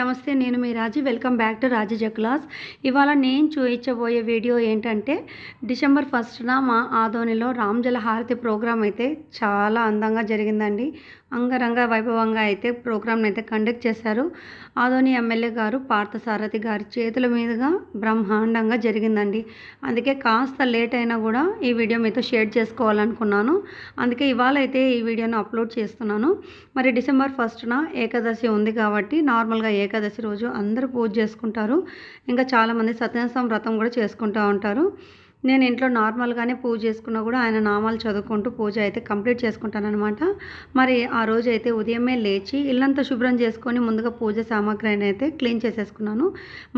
నమస్తే నేను మీ Raju. Welcome back to Raju జక్లాస్. ఇవాళ నేను చూపించబోయే వీడియో ఏంటంటే డిసెంబర్ ఫస్ట్న మా ఆదోనిలో రామ్జల హారతి ప్రోగ్రామ్ అయితే చాలా అందంగా జరిగిందండి. అంగరంగ వైభవంగా అయితే ప్రోగ్రామ్ని అయితే కండక్ట్ చేశారు. ఆదోని ఎమ్మెల్యే గారు పార్థసారథి గారి చేతుల మీదుగా బ్రహ్మాండంగా జరిగిందండి. అందుకే కాస్త లేట్ అయినా కూడా ఈ వీడియో మీతో షేర్ చేసుకోవాలనుకున్నాను. అందుకే ఇవాళ అయితే ఈ వీడియోను అప్లోడ్ చేస్తున్నాను. మరి డిసెంబర్ ఫస్ట్న ఏకాదశి ఉంది కాబట్టి నార్మల్గా ఏకాదశి రోజు అందరూ పూజ చేసుకుంటారు. ఇంకా చాలామంది సత్యనారాయణ వ్రతం కూడా చేసుకుంటూ ఉంటారు. నేను ఇంట్లో నార్మల్గానే పూజ చేసుకున్నా కూడా ఆయన నామాలు చదువుకుంటూ పూజ అయితే కంప్లీట్ చేసుకుంటానమాట మరి ఆ రోజు అయితే ఉదయమే లేచి ఇల్లంతా శుభ్రం చేసుకొని ముందుగా పూజ సామాగ్రిని అయితే క్లీన్ చేసేసుకున్నాను.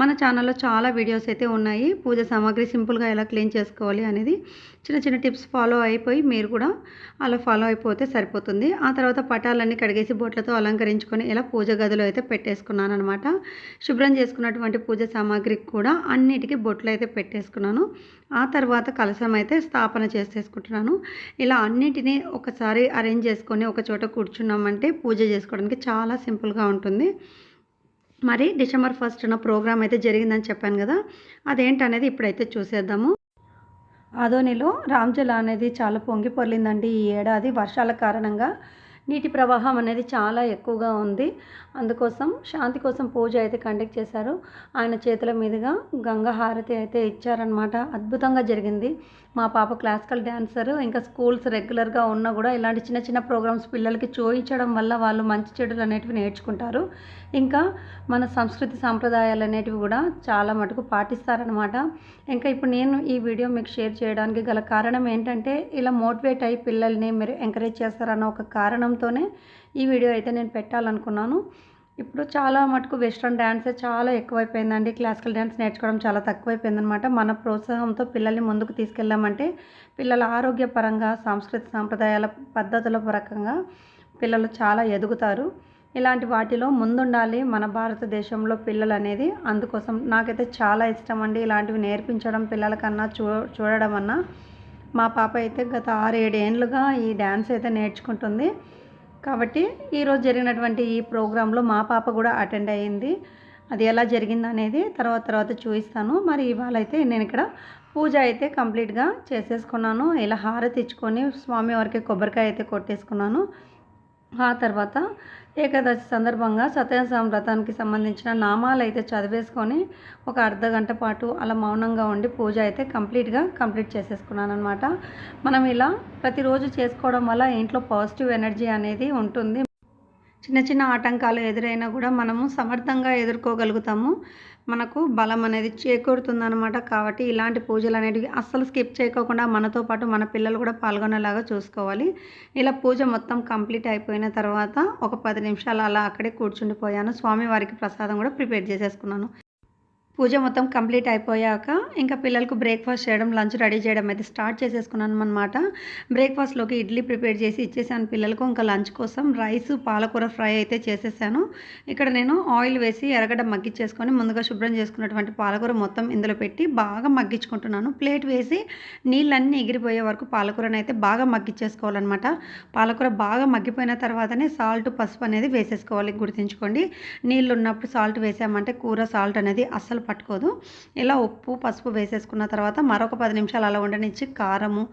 మన ఛానల్లో చాలా వీడియోస్ అయితే ఉన్నాయి. పూజ సామాగ్రి సింపుల్గా ఎలా క్లీన్ చేసుకోవాలి అనేది చిన్న చిన్న టిప్స్ ఫాలో అయిపోయి మీరు కూడా అలా ఫాలో అయిపోతే సరిపోతుంది. ఆ తర్వాత పటాలన్నీ కడిగేసి బొట్లతో అలంకరించుకొని ఇలా పూజ గదిలో అయితే పెట్టేసుకున్నాను అనమాట శుభ్రం చేసుకున్నటువంటి పూజ సామాగ్రికి కూడా అన్నిటికీ బొట్లు అయితే పెట్టేసుకున్నాను. ఆ తర్వాత కలశం అయితే స్థాపన చేసేసుకుంటున్నాను. ఇలా అన్నిటినీ ఒకసారి అరేంజ్ చేసుకొని ఒక చోట కూర్చున్నామంటే పూజ చేసుకోవడానికి చాలా సింపుల్గా ఉంటుంది. మరి డిసెంబర్ ఫస్ట్న ప్రోగ్రామ్ అయితే జరిగిందని చెప్పాను కదా అదేంటనేది ఇప్పుడైతే చూసేద్దాము. అదోనిలో రామ్జల అనేది చాలా పొంగి పొర్లిందండి ఈ ఏడాది వర్షాల కారణంగా. నీటి ప్రవాహం అనేది చాలా ఎక్కువగా ఉంది. అందుకోసం శాంతి కోసం పూజ అయితే కండక్ట్ చేశారు. ఆయన చేతుల మీదుగా గంగా హారతి అయితే ఇచ్చారనమాట అద్భుతంగా జరిగింది. మా పాప క్లాసికల్ డ్యాన్సర్ ఇంకా స్కూల్స్ రెగ్యులర్గా ఉన్నా కూడా ఇలాంటి చిన్న చిన్న ప్రోగ్రామ్స్ పిల్లలకి చూయించడం వల్ల వాళ్ళు మంచి చెడులు అనేటివి నేర్చుకుంటారు. ఇంకా మన సంస్కృతి సాంప్రదాయాలు అనేటివి కూడా చాలా మటుకు పాటిస్తారనమాట ఇంకా ఇప్పుడు నేను ఈ వీడియో మీకు షేర్ చేయడానికి గల కారణం ఏంటంటే ఇలా మోటివేట్ అయ్యి పిల్లల్ని మీరు ఎంకరేజ్ చేస్తారన్న ఒక కారణం కారణంతోనే ఈ వీడియో అయితే నేను పెట్టాలనుకున్నాను. ఇప్పుడు చాలా మటుకు వెస్ట్రన్ డ్యాన్సే చాలా ఎక్కువైపోయిందండి. క్లాసికల్ డ్యాన్స్ నేర్చుకోవడం చాలా తక్కువైపోయిందనమాట మన ప్రోత్సాహంతో పిల్లల్ని ముందుకు తీసుకెళ్ళామంటే పిల్లల ఆరోగ్యపరంగా సాంస్కృతిక సాంప్రదాయాల పద్ధతుల పరంగా పిల్లలు చాలా ఎదుగుతారు. ఇలాంటి వాటిలో ముందుండాలి. మన భారతదేశంలో పిల్లలు అనేది అందుకోసం నాకైతే చాలా ఇష్టం అండి ఇలాంటివి నేర్పించడం పిల్లలకన్నా చూ చూడడం అన్నా మా పాప అయితే గత ఆరు ఏడు ఏళ్ళుగా ఈ డ్యాన్స్ అయితే నేర్చుకుంటుంది. కాబట్టి ఈరోజు జరిగినటువంటి ఈ ప్రోగ్రాంలో మా పాప కూడా అటెండ్ అయ్యింది. అది ఎలా జరిగింది అనేది తర్వాత తర్వాత చూపిస్తాను. మరి ఇవాళ అయితే నేను ఇక్కడ పూజ అయితే కంప్లీట్గా చేసేసుకున్నాను. ఇలా హారతి ఇచ్చుకొని స్వామివారికి కొబ్బరికాయ అయితే కొట్టేసుకున్నాను. ఆ తర్వాత ఏకాదశి సందర్భంగా సత్యనారాయణ వ్రతానికి సంబంధించిన నామాలు అయితే చదివేసుకొని ఒక అర్ధ గంట పాటు అలా మౌనంగా ఉండి పూజ అయితే కంప్లీట్గా కంప్లీట్ చేసేసుకున్నాను అనమాట మనం ఇలా ప్రతిరోజు చేసుకోవడం వల్ల ఇంట్లో పాజిటివ్ ఎనర్జీ అనేది ఉంటుంది. చిన్న చిన్న ఆటంకాలు ఎదురైనా కూడా మనము సమర్థంగా ఎదుర్కోగలుగుతాము. మనకు బలం అనేది చేకూరుతుందనమాట కాబట్టి ఇలాంటి పూజలు అనేటివి అస్సలు స్కిప్ చేయకోకుండా మనతో పాటు మన పిల్లలు కూడా పాల్గొనేలాగా చూసుకోవాలి. ఇలా పూజ మొత్తం కంప్లీట్ అయిపోయిన తర్వాత ఒక పది నిమిషాలు అలా అక్కడే కూర్చుండిపోయాను. స్వామివారికి ప్రసాదం కూడా ప్రిపేర్ చేసేసుకున్నాను. పూజ మొత్తం కంప్లీట్ అయిపోయాక ఇంకా పిల్లలకు బ్రేక్ఫాస్ట్ చేయడం లంచ్ రెడీ చేయడం అయితే స్టార్ట్ చేసేసుకున్నాను అనమాట బ్రేక్ఫాస్ట్లోకి ఇడ్లీ ప్రిపేర్ చేసి ఇచ్చేసాను పిల్లలకు. ఇంకా లంచ్ కోసం రైస్ పాలకూర ఫ్రై అయితే చేసేసాను. ఇక్కడ నేను ఆయిల్ వేసి ఎరగడ మగ్గించేసుకొని ముందుగా శుభ్రం చేసుకున్నటువంటి పాలకూర మొత్తం ఇందులో పెట్టి బాగా మగ్గించుకుంటున్నాను. ప్లేట్ వేసి నీళ్ళన్నీ ఎగిరిపోయే వరకు పాలకూరని అయితే బాగా మగ్గించేసుకోవాలన్నమాట. పాలకూర బాగా మగ్గిపోయిన తర్వాతనే సాల్ట్ పసుపు అనేది వేసేసుకోవాలి. గుర్తుంచుకోండి నీళ్ళు ఉన్నప్పుడు సాల్ట్ వేసామంటే కూర సాల్ట్ అనేది అస్సలు పట్టుకోదు. ఇలా ఉప్పు పసుపు వేసేసుకున్న తర్వాత మరొక పది నిమిషాలు అలా ఉండనిచ్చి కారము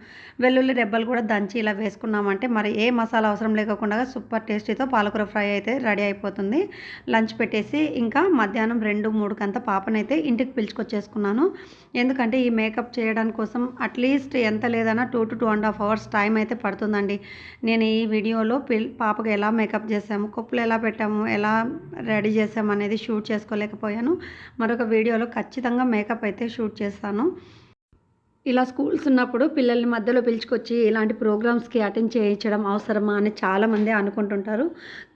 వెల్లుల్లి రెబ్బలు కూడా దంచి ఇలా వేసుకున్నామంటే మరి ఏ మసాలా అవసరం లేకుండా సూపర్ టేస్టీతో పాలకూర ఫ్రై అయితే రెడీ అయిపోతుంది. లంచ్ పెట్టేసి ఇంకా మధ్యాహ్నం రెండు మూడుకంత పాపనైతే ఇంటికి పిలుచుకొచ్చేసుకున్నాను. ఎందుకంటే ఈ మేకప్ చేయడం కోసం అట్లీస్ట్ ఎంత లేదన్నా two to two and half hours time అయితే పడుతుందండి. నేను ఈ వీడియోలో పిల్ పాపకు ఎలా మేకప్ చేసాము కొప్పులు ఎలా పెట్టాము ఎలా రెడీ చేసాము అనేది షూట్ చేసుకోలేకపోయాను. మరొక వీడియో వీడియోలో ఖచ్చితంగా మేకప్ అయితే షూట్ చేస్తాను. ఇలా స్కూల్స్ ఉన్నప్పుడు పిల్లల్ని మధ్యలో పిలుచుకొచ్చి ఇలాంటి ప్రోగ్రామ్స్కి అటెండ్ చేయించడం అవసరమా అని చాలామంది అనుకుంటుంటారు.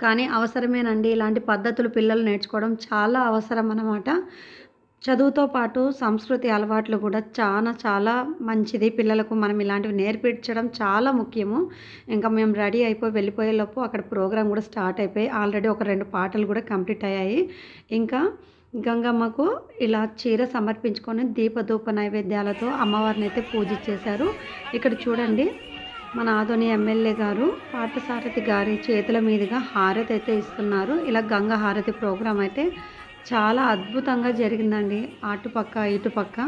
కానీ అవసరమేనండి ఇలాంటి పద్ధతులు పిల్లలు నేర్చుకోవడం చాలా అవసరం అన్నమాట. చదువుతో పాటు సంస్కృతి అలవాట్లు కూడా చాలా చాలా మంచిది. పిల్లలకు మనం ఇలాంటివి నేర్పించడం చాలా ముఖ్యము. ఇంకా మేము రెడీ అయిపోయి వెళ్ళిపోయేలోపు అక్కడ ప్రోగ్రామ్ కూడా స్టార్ట్ అయిపోయి ఆల్రెడీ ఒక రెండు పాటలు కూడా కంప్లీట్ అయ్యాయి. ఇంకా గంగమ్మకు ఇలా చీర సమర్పించుకొని దీపధూప నైవేద్యాలతో అమ్మవారిని అయితే పూజించేశారు ఇక్కడ చూడండి మన ఆదోని ఎమ్మెల్యే గారు పార్థసారథి గారి చేతుల మీదుగా హారతి అయితే ఇస్తున్నారు. ఇలా గంగ హారతి ప్రోగ్రాం అయితే చాలా అద్భుతంగా జరిగిందండి. అటుపక్క ఇటుపక్క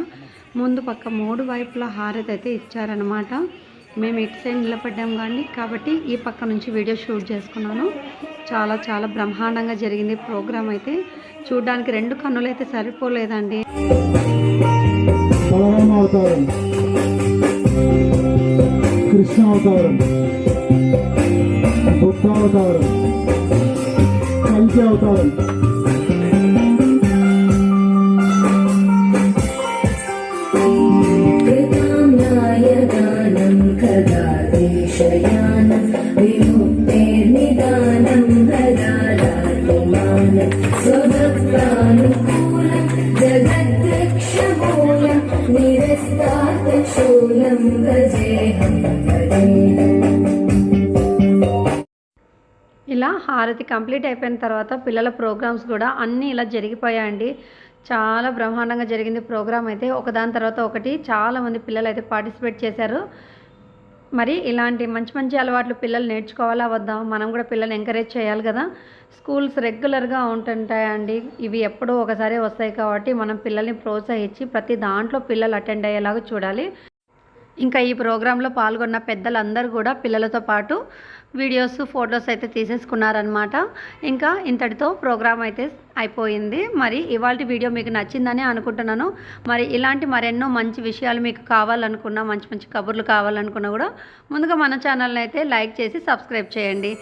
ముందు పక్క మూడు వైపులా హారతి అయితే ఇచ్చారనమాట మేము ఇటు సైడ్ నిలబడ్డాం కానీ కాబట్టి ఈ పక్క నుంచి వీడియో షూట్ చేసుకున్నాను. చాలా చాలా బ్రహ్మాండంగా జరిగింది ప్రోగ్రామ్ అయితే. చూడడానికి రెండు కన్నులు అయితే సరిపోలేదండి. అవతారం. కృష్ణ అవతారం. బుద్ధ అవతారం. అవతారం. स्वभक्तानुकूलं जगद्रक्षमूलं निरस्तार्थशूलं भजेऽहं पदेन ఇలా హారతి కంప్లీట్ అయిపోయిన తర్వాత పిల్లల ప్రోగ్రామ్స్ కూడా అన్నీ ఇలా జరిగిపోయాయండి చాలా బ్రహ్మాండంగా జరిగింది ప్రోగ్రామ్ అయితే ఒకదాని తర్వాత ఒకటి చాలామంది పిల్లలు అయితే పార్టిసిపేట్ చేశారు మరి ఇలాంటి మంచి మంచి అలవాట్లు పిల్లలు నేర్చుకోవాలా వద్దా? మనం కూడా పిల్లల్ని ఎంకరేజ్ చేయాలి కదా. స్కూల్స్ రెగ్యులర్గా ఉంటుంటాయండి. ఇవి ఎప్పుడో ఒకసారి వస్తాయి కాబట్టి మనం పిల్లల్ని ప్రోత్సహించి ప్రతి దాంట్లో పిల్లలు అటెండ్ అయ్యేలాగా చూడాలి. ఇంకా ఈ ప్రోగ్రాంలో పాల్గొన్న పెద్దలందరూ కూడా పిల్లలతో పాటు వీడియోస్ ఫొటోస్ అయితే తీసేసుకున్నారనమాట ఇంకా ఇంతటితో ప్రోగ్రామ్ అయితే అయిపోయింది. మరి ఇవాళ వీడియో మీకు నచ్చిందని అనుకుంటున్నాను. మరి ఇలాంటి మరెన్నో మంచి విషయాలు మీకు కావాలనుకున్నా మంచి మంచి కబుర్లు కావాలనుకున్నా కూడా ముందుగా మన ఛానల్ని అయితే లైక్ చేసి సబ్స్క్రైబ్ చేయండి.